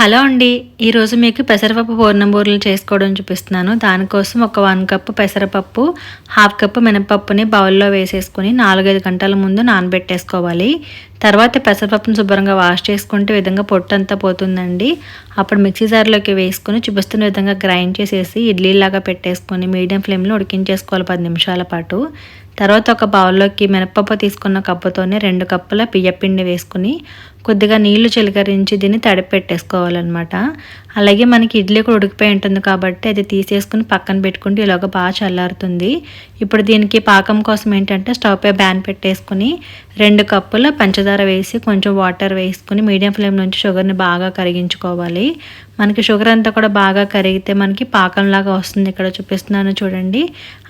Hello అండి. ఈరోజు మీకు పెసరపప్పు పూర్ణంబూరలు చేసుకోవడం చూపిస్తున్నాను. దానికోసం ఒక వన్ కప్పు పెసరపప్పు హాఫ్ కప్పు మినపప్పుని బౌల్లో వేసేసుకుని నాలుగైదు గంటల ముందు నానబెట్టేసుకోవాలి. తర్వాత పెసరపప్పును శుభ్రంగా వాష్ చేసుకుంటే విధంగా పొట్టు అంతా పోతుందండి. అప్పుడు మిక్సీ జార్లోకి వేసుకుని చూపిస్తున్న విధంగా గ్రైండ్ చేసేసి ఇడ్లీలాగా పెట్టేసుకొని మీడియం ఫ్లేమ్లో ఉడికించేసుకోవాలి పది నిమిషాల పాటు. తర్వాత ఒక బౌల్లోకి మినపప్పు తీసుకున్న కప్పుతోనే రెండు కప్పుల బియ్యపిండి వేసుకుని కొద్దిగా నీళ్ళు చిలకరించి దీన్ని తడిపెట్టేసుకోవాలన్నమాట అలాగే మనకి ఇడ్లీ కూడా ఉడికిపోయి ఉంటుంది కాబట్టి అది తీసేసుకుని పక్కన పెట్టుకుంటే ఇలాగ బాగా చల్లారుతుంది. ఇప్పుడు దీనికి పాకం కోసం ఏంటంటే స్టవ్ పై బ్యాన్ పెట్టేసుకుని రెండు కప్పుల పంచదార వేసి కొంచెం వాటర్ వేసుకుని మీడియం ఫ్లేమ్ నుంచి షుగర్ని బాగా కరిగించుకోవాలి. మనకి షుగర్ అంతా కూడా బాగా కరిగితే మనకి పాకంలాగా వస్తుంది. ఇక్కడ చూపిస్తున్నాను చూడండి.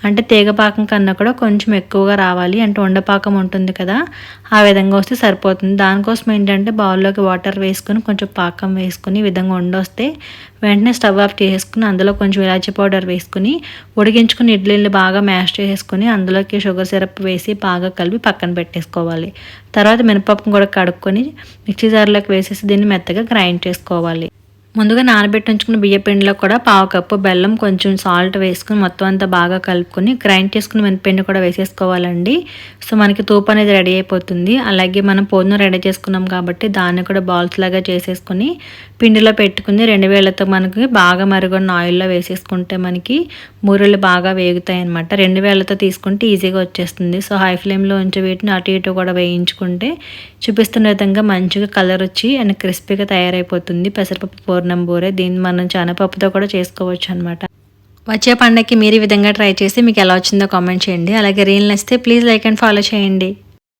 అంటే తీగ పాకం కన్నా కూడా కొంచెం ఎక్కువగా రావాలి. అంటే ఉండపాకం ఉంటుంది కదా ఆ విధంగా వస్తే సరిపోతుంది. దానికోసం ఏంటంటే బౌల్లోకి వాటర్ వేసుకుని కొంచెం పాకం వేసుకుని ఈ విధంగా వండొస్తే వెంటనే స్టవ్ ఆఫ్ చేసుకుని అందులో కొంచెం ఇలాచీ పౌడర్ వేసుకుని ఉడికించుకుని ఇడ్లీలు బాగా మ్యాష్ చేసుకుని అందులోకి షుగర్ సిరప్ వేసి బాగా కలిపి పక్కన పెట్టేసుకోవాలి. తర్వాత మినపప్పును కూడా కడుక్కొని మిక్సీ జార్లోకి వేసేసి దీన్ని మెత్తగా గ్రైండ్ చేసుకోవాలి. ముందుగా నానబెట్టి ఉంచుకున్న బియ్య పిండిలో కూడా పావు కప్పు బెల్లం కొంచెం సాల్ట్ వేసుకుని మొత్తం అంతా బాగా కలుపుకొని గ్రైండ్ చేసుకుని మినపిండి కూడా వేసేసుకోవాలండి. సో మనకి తూపు అనేది రెడీ అయిపోతుంది. అలాగే మనం పొద్దున రెడీ చేసుకున్నాం కాబట్టి దాన్ని కూడా బాల్స్ లాగా చేసేసుకుని పిండిలో పెట్టుకుని రెండు వేలతో మనకి బాగా మరుగున్న ఆయిల్లో వేసేసుకుంటే మనకి మూరలు బాగా వేగుతాయి అనమాట రెండు వేలతో తీసుకుంటే ఈజీగా వచ్చేస్తుంది. సో హై ఫ్లేమ్లో ఉంచి వీటిని అటు ఇటు కూడా వేయించుకుంటే చూపిస్తున్న విధంగా మంచిగా కలర్ వచ్చి అండ్ క్రిస్పీగా తయారైపోతుంది. పెసరపప్పు పూర్ణం దీన్ని మనం శనగపప్పుతో కూడా చేసుకోవచ్చు అనమాట వచ్చే పండగకి మీరు ఈ విధంగా ట్రై చేసి మీకు ఎలా వచ్చిందో కామెంట్ చేయండి. అలాగే రీల్ నచ్చితే ప్లీజ్ లైక్ అండ్ ఫాలో చేయండి.